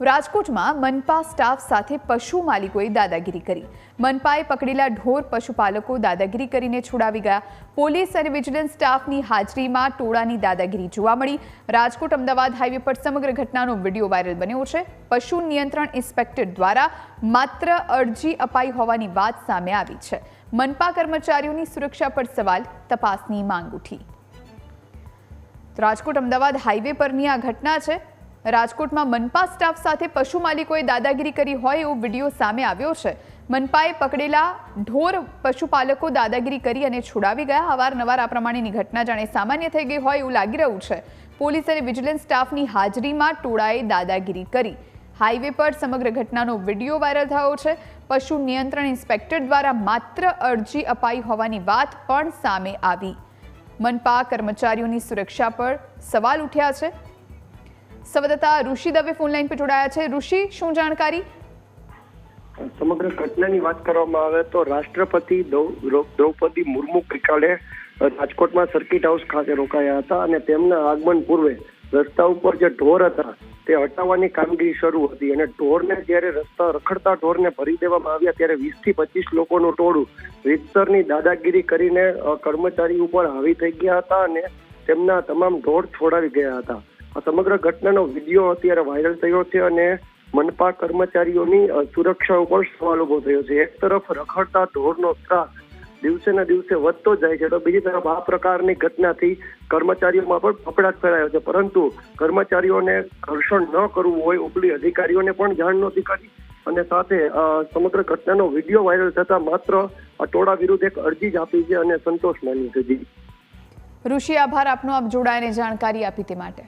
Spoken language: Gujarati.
રાજકોટમાં મનપા સ્ટાફ સાથે પશુ માલિકોએ દાદાગીરી કરી. મનપાએ પકડેલા ઢોર પશુપાલકો દાદાગીરી કરીને છોડાવી ગયા. પોલીસ અને વિજિલન્સ સ્ટાફની હાજરીમાં ટોળાની દાદાગીરી જોવા મળી. રાજકોટ અમદાવાદ હાઈવે પર સમગ્ર ઘટનાનો વીડિયો વાયરલ બન્યો છે. પશુ નિયંત્રણ ઇન્સ્પેક્ટર દ્વારા માત્ર અરજી અપાઈ હોવાની વાત સામે આવી છે. મનપા કર્મચારીઓની સુરક્ષા પર સવાલ, તપાસની માંગ ઉઠી. રાજકોટ અમદાવાદ હાઈવે પરની આ ઘટના છે. રાજકોટમાં મનપા સ્ટાફ સાથે પશુ માલિકોએ દાદાગીરી કરી હોય એવો વીડિયો સામે આવ્યો છે. મનપાએ પકડેલા ઢોર પશુપાલકો દાદાગીરી કરી અને છોડાવી ગયા. અવારનવાર આ પ્રમાણેની ઘટના જાણે સામાન્ય થઈ ગઈ હોય એવું લાગી રહ્યું છે. પોલીસ અને વિજિલન્સ સ્ટાફની હાજરીમાં ટોળાએ દાદાગીરી કરી. હાઈવે પર સમગ્ર ઘટનાનો વીડિયો વાયરલ થયો છે. પશુ નિયંત્રણ ઇન્સ્પેક્ટર દ્વારા માત્ર અરજી અપાઈ હોવાની વાત પણ સામે આવી. મનપા કર્મચારીઓની સુરક્ષા પર સવાલ ઉઠ્યા છે. સંવાદદાતા ઋષિ દવે ફોનલાઈન પર જોડાયા છે. ઋષિ, શું જાણકારી? સમગ્ર ઘટનાની વાત કરવામાં આવે તો રાષ્ટ્રપતિ દ્રૌ- દ્રૌ- દ્રૌપદી મુર્મુ ગઈકાલે રાજકોટમાં સર્કિટ હાઉસ ખાતે રોકાયા હતા અને તેમના આગમન પૂર્વે રસ્તા ઉપર જે ઢોર હતા, તે હટાવવાની કામગીરી શરૂ હતી અને ઢોરને જ્યારે રસ્તા રખડતા ઢોરને ભરી દેવામાં આવ્યા ત્યારે વીસથી પચીસ લોકોનું ટોળું રીતસરની દાદાગીરી કરીને કર્મચારી ઉપર હાવી થઈ ગયા હતા અને તેમના તમામ ઢોર છોડાવી ગયા હતા. આ સમગ્ર ઘટનાનો વીડિયો અત્યારે વાયરલ થયો છે અને મનપા કર્મચારીઓની સુરક્ષા ઉપર સવાલ ઊભો થયો છે. એક તરફ રખડતા ઢોરનો ત્રાસ દિવસે ને દિવસે વધતો જાય છે તો બીજી તરફ આ પ્રકારની ઘટનાથી કર્મચારીઓમાં પણ ફફડાટ ફેલાયો છે. પરંતુ કર્મચારીઓને ઘર્ષણ ન કરવું હોય ઉપલી અધિકારીઓને પણ જાણ નહોતી કરી અને સાથે સમગ્ર ઘટનાનો વીડિયો વાયરલ થતા માત્ર આ ટોળા વિરુદ્ધ એક અરજી જ આપી છે અને સંતોષ માની છે. ઋષિ, આભાર આપનો. આપ જોડાયને જાણકારી આપી તે માટે.